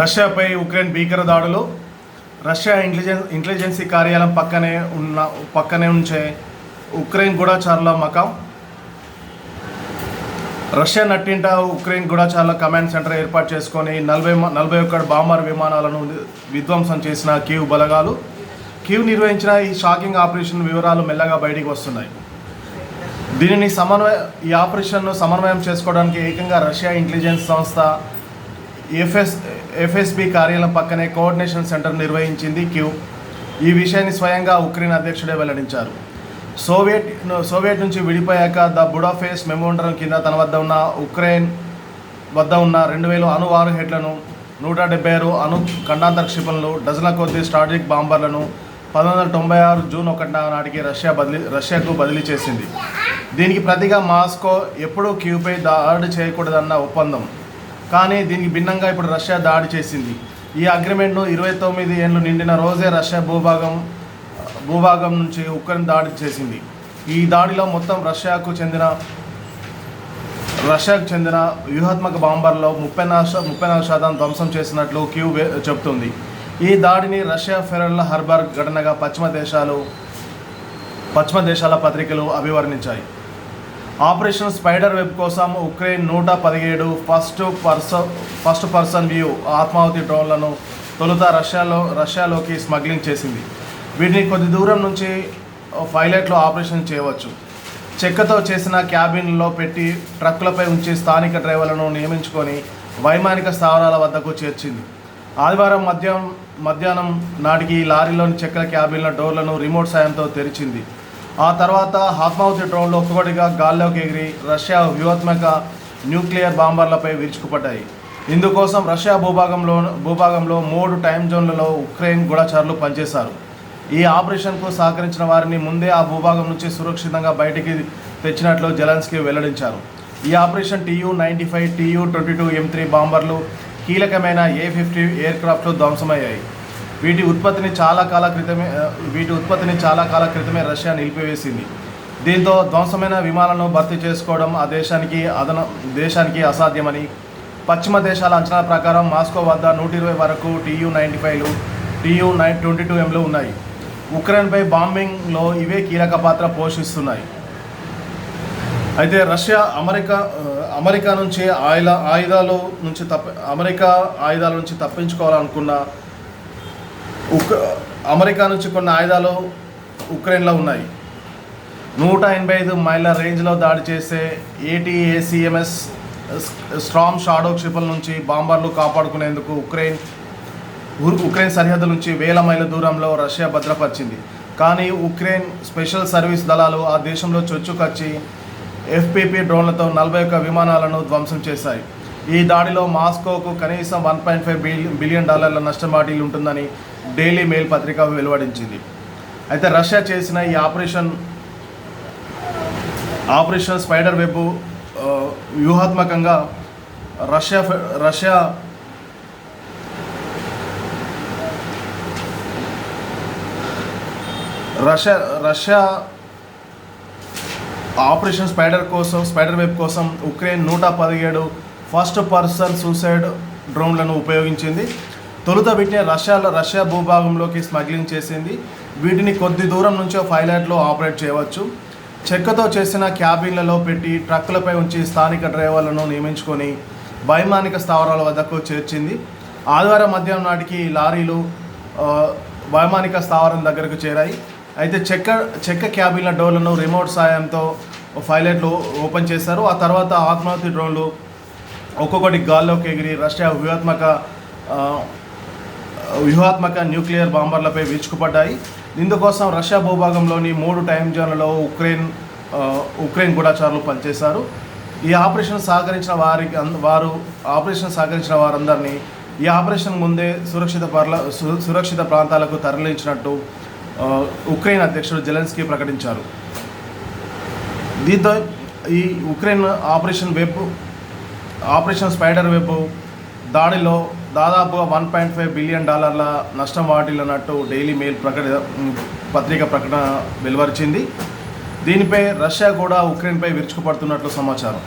రష్యాపై Ukraine భీకర దాడులు Russia intelligence ఇంటెలిజెన్సీ కార్యాలయం పక్కనే ఉన్న పక్కనే ఉంచే ఉక్రెయిన్ గూఢచారుల మకం. రష్యా నట్టింట ఉక్రెయిన్ గూఢచారుల కమాండ్ సెంటర్ ఏర్పాటు చేసుకొని నలభై నలభై ఒక్క బాంబర్ విమానాలను విధ్వంసం చేసిన కీవ్ బలగాలు. కీవ్ నిర్వహించిన ఈ షాకింగ్ ఆపరేషన్ వివరాలు మెల్లగా బయటికి వస్తున్నాయి. దీనిని సమన్వయ ఈ ఆపరేషన్ను సమన్వయం చేసుకోవడానికి ఏకంగా రష్యా ఇంటెలిజెన్స్ సంస్థ ఎఫ్ఎస్ ఎఫ్ఎస్బి కార్యాలయం పక్కనే కోఆర్డినేషన్ సెంటర్ నిర్వహించింది క్యూ. ఈ విషయాన్ని స్వయంగా ఉక్రెయిన్ అధ్యక్షుడే వెల్లడించారు. సోవియట్ సోవియట్ నుంచి విడిపోయాక ద బుడాఫేస్ మెమోండరం కింద తన వద్ద ఉన్న ఉక్రెయిన్ వద్ద ఉన్న రెండు వేల అణు వారుహెడ్లను నూట డెబ్బై ఆరు అణు ఖండాంతర క్షిపణులు డజన్ల కొద్ది స్ట్రాటజిక్ బాంబర్లను పంతొమ్మిది వందల తొంభై ఆరు జూన్ ఒకటి నాటికి రష్యా బదిలీ రష్యాకు బదిలీ చేసింది. దీనికి ప్రతిగా మాస్కో ఎప్పుడూ క్యూపై దాడి చేయకూడదన్న ఒప్పందం. కానీ దీనికి భిన్నంగా ఇప్పుడు రష్యా దాడి చేసింది. ఈ అగ్రిమెంట్ను ఇరవై తొమ్మిది ఏళ్ళు నిండిన రోజే రష్యా భూభాగం భూభాగం నుంచి ఉక్రెయిన్ దాడి చేసింది. ఈ దాడిలో మొత్తం రష్యాకు చెందిన రష్యాకు చెందిన వ్యూహాత్మక బాంబర్లో ముప్పై నాలుగు ముప్పై నాలుగు శాతం ధ్వంసం చేసినట్లు క్యూ చెబుతుంది. ఈ దాడిని రష్యా ఫెరల్ల హర్బర్ ఘటనగా పశ్చిమ దేశాలు పశ్చిమ దేశాల పత్రికలు అభివర్ణించాయి. ఆపరేషన్ స్పైడర్ వెబ్ కోసం ఉక్రెయిన్ నూట పదిహేడు first person first person view ఆత్మాహుతి డ్రోన్లను తొలుత రష్యాలో రష్యాలోకి స్మగ్లింగ్ చేసింది. వీటిని కొద్ది దూరం నుంచి పైలట్లో ఆపరేషన్ చేయవచ్చు. చెక్కతో చేసిన క్యాబిన్లో పెట్టి ట్రక్కులపై ఉంచి స్థానిక డ్రైవర్లను నియమించుకొని వైమానిక స్థావరాల వద్దకు చేర్చింది. ఆదివారం మధ్యాహ్నం మధ్యాహ్నం నాటికి లారీలోని చెక్కల క్యాబిన్ల డోర్లను రిమోట్ సాయంతో తెరిచింది. ఆ తర్వాత ఆత్మాహుతి డ్రోన్లు ఒక్కొక్కటిగా గాల్లోకి ఎగిరి రష్యా వ్యూహాత్మక న్యూక్లియర్ బాంబర్లపై విరుచుకుపడ్డాయి. ఇందుకోసం రష్యా భూభాగంలో భూభాగంలో మూడు టైం జోన్లలో ఉక్రెయిన్ గూఢచారులు పనిచేశారు. ఈ ఆపరేషన్కు సహకరించిన వారిని ముందే ఆ భూభాగం నుంచి సురక్షితంగా బయటికి తెచ్చినట్లు జెలెన్స్కీ వెల్లడించారు. ఈ operation TU ninety five TU twenty two M three బాంబర్లు కీలకమైన ఏ ఫిఫ్టీ ఎయిర్ క్రాఫ్ట్లు ధ్వంసమయ్యాయి. వీటి ఉత్పత్తిని చాలా కాల క్రితమే వీటి ఉత్పత్తిని చాలా కాల క్రితమే రష్యా నిలిపివేసింది. దీంతో ధ్వంసమైన విమానాలను భర్తీ చేసుకోవడం ఆ దేశానికి అదన దేశానికి అసాధ్యమని పశ్చిమ దేశాల అంచనా ప్రకారం మాస్కో వద్ద నూట ఇరవై వరకు టీయూ నైంటీ ఫైవ్లు టీయూ నైన్ ట్వంటీ టూ ఎంలు ఉన్నాయి. ఉక్రెయిన్పై బాంబింగ్లో ఇవే కీలక పాత్ర పోషిస్తున్నాయి. అయితే రష్యా అమెరికా అమెరికా నుంచి ఆయుధ ఆయుధాలు నుంచి తప్ప అమెరికా ఆయుధాల నుంచి తప్పించుకోవాలనుకున్న ఉక్ అమెరికా నుంచి కొన్ని ఆయుధాలు ఉక్రెయిన్లో ఉన్నాయి. నూట ఎనభై ఐదు మైళ్ళ రేంజ్లో దాడి చేసే ఏటీఏసీఎంఎస్ స్ట్రామ్ షాడో క్షిపణుల నుంచి బాంబర్లు కాపాడుకునేందుకు ఉక్రెయిన్ ఉక్రెయిన్ సరిహద్దు నుంచి వేల మైళ్ళ దూరంలో రష్యా భద్రపరిచింది. కానీ ఉక్రెయిన్ స్పెషల్ సర్వీస్ దళాలు ఆ దేశంలో చొచ్చుకొచ్చి ఎఫ్పిపి డ్రోన్లతో నలభై ఒక్క విమానాలను ధ్వంసం చేశాయి. ఈ దాడిలో మాస్కోకు కనీసం వన్ పాయింట్ ఫైవ్ బిలియన్ డాలర్ల నష్టం వాటిల్లు ఉంటుందని డైలీ మెయిల్ పత్రిక వెలువడించింది. అయితే రష్యా చేసిన ఈ ఆపరేషన్ ఆపరేషన్ స్పైడర్ వెబ్ వ్యూహాత్మకంగా రష్యా ఫె- Russia Russia Russia operation spider కోసం స్పైడర్ వెబ్ కోసం ఉక్రెయిన్ నూట పదిహేడు ఫస్ట్ పర్సన్ సూసైడ్ డ్రోన్లను ఉపయోగించింది. తొలుత వీటిని రష్యాలో రష్యా భూభాగంలోకి స్మగ్లింగ్ చేసింది. వీటిని కొద్ది దూరం నుంచో పైలట్లో ఆపరేట్ చేయవచ్చు. చెక్కతో చేసిన క్యాబిన్లలో పెట్టి ట్రక్కులపై ఉంచి స్థానిక డ్రైవర్లను నియమించుకొని వైమానిక స్థావరాల వద్దకు చేర్చింది. ఆదివారం మధ్యాహ్నం నాటికి లారీలు వైమానిక స్థావరం దగ్గరకు చేరాయి. అయితే చెక్క చెక్క క్యాబిన్ల డోర్లను రిమోట్ సాయంతో పైలట్లు ఓపెన్ చేశారు. ఆ తర్వాత ఆత్మాహుతి డ్రోన్లు ఒక్కొక్కటి గాల్లోకి ఎగిరి రష్యా వ్యూహాత్మక వ్యూహాత్మక న్యూక్లియర్ బాంబర్లపై విరుచుకుపడ్డాయి. ఇందుకోసం రష్యా భూభాగంలోని మూడు టైం జోన్లలో ఉక్రెయిన్ ఉక్రెయిన్ గూఢచారులు పనిచేశారు. ఈ ఆపరేషన్ సహకరించిన వారికి అంద- వారు ఆపరేషన్ సహకరించిన వారందరినీ ఈ ఆపరేషన్ ముందే సురక్షిత పర్ల సు- సురక్షిత ప్రాంతాలకు తరలించినట్టు ఉక్రెయిన్ అధ్యక్షుడు జెలెన్స్కీ ప్రకటించారు. దీంతో ఈ Ukraine operation web operation spider web దాడిలో దాదాపుగా వన్ పాయింట్ ఫైవ్ బిలియన్ డాలర్ల నష్టం వాటిల్లనట్టు డైలీ మెయిల్ ప్రకట పత్రిక ప్రకటన వెలువరిచింది. దీనిపై రష్యా కూడా ఉక్రెయిన్పై విరుచుకుపడుతున్నట్లు సమాచారం.